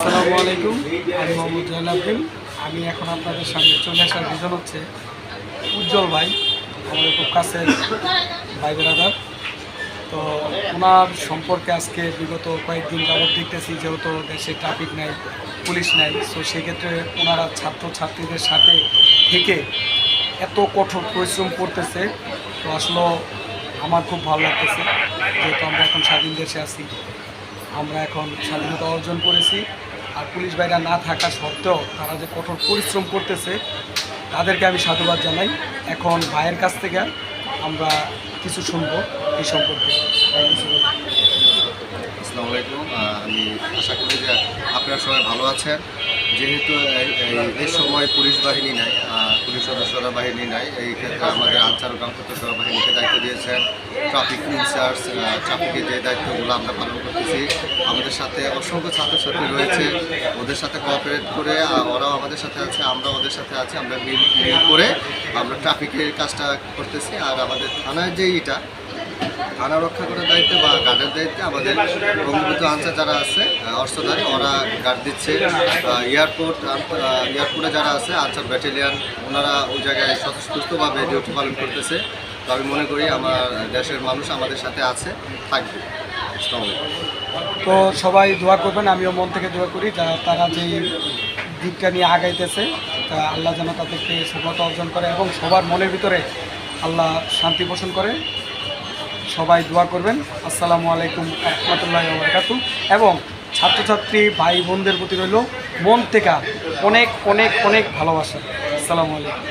আসসালামু আলাইকুম, আমি মোহাম্মদ জয়নাবদিন আমি এখন আপনাদের সামনে চলে আসার রিজন হচ্ছে, উজ্জ্বল ভাই, আমাদের খুব কাছের ভাই বেড়াদার তো ওনার সম্পর্কে আজকে বিগত কয়েকদিন যাবত দেখতেছি, যেহেতু দেশে ট্রাফিক নাই, পুলিশ নাই, তো সেক্ষেত্রে ওনারা ছাত্রছাত্রীদের সাথে থেকে এত কঠোর পরিশ্রম করতেছে। তো আসলে আমার খুব ভালো লাগতেছে, যেহেতু আমরা এখন স্বাধীন দেশে আছি। আমরা এখন স্বাধীনতা অর্জন করেছি। আর পুলিশ ভাইরা না থাকা সত্ত্বেও তারা যে কঠোর পরিশ্রম করতেছে, তাদেরকে আমি সাধুবাদ জানাই। এখন ভাইয়ের কাছ থেকে আমরা কিছু শুনব এই সম্পর্কে। আসসালামু আলাইকুম। আমি আশা করি যে আপনারা সবাই ভালো আছেন। যেহেতু এই- সময় পুলিশ বাহিনী নাই পুলিশ সদস্যরা বাহিনী নাই, এই ক্ষেত্রে আমাদের আনসার গ্রামপত্র বাহিনীকে দায়িত্ব দিয়েছেন ট্রাফিক ইনচার্জ ট্রাফিকের যে দায়িত্বগুলো আমরা পালন করতেছি, আমাদের সাথে অসংখ্য ছাত্রছাত্রী রয়েছে, ওদের সাথে কোঅপারেট করে ওরাও আমাদের সাথে আছে আমরা ওদের সাথে আছি, আমরা মিল করে আমরা ট্রাফিকের কাজটা করতেছি। আর আমাদের থানার যে ইটা থানা রক্ষা করার দায়িত্বে বা গার্ডের দায়িত্বে আমাদের বঙ্গবন্ধু আনসার যারা আছে অর্থধারী ওরা গার্ড দিচ্ছে। এয়ারপোর্ট এয়ারপোর্টে যারা আছে, আনসার ব্যাটালিয়ান ওনারা ওই জায়গায় স্বতঃস্ফূর্তভাবে ডিউটি পালন করতেছে। তো আমি মনে করি আমার দেশের মানুষ আমাদের সাথে আছে, থাকবে। তো সবাই দোয়া করবেন, আমিও মন থেকে দোয়া করি তারা যেই দিকটা নিয়ে আগাইতেছে, তা আল্লাহ যেন তাদেরকে সফলতা অর্জন করে এবং সবার মনের ভিতরে আল্লাহ শান্তি পোষণ করে। সবাই দোয়া করবেন। আসসালামু আলাইকুম রহমতুল্লাহ বরকাতু। এবং ছাত্রছাত্রী ভাই বোনদের প্রতি রইল মন থেকে অনেক অনেক অনেক ভালোবাসা। আসসালামু আলাইকুম।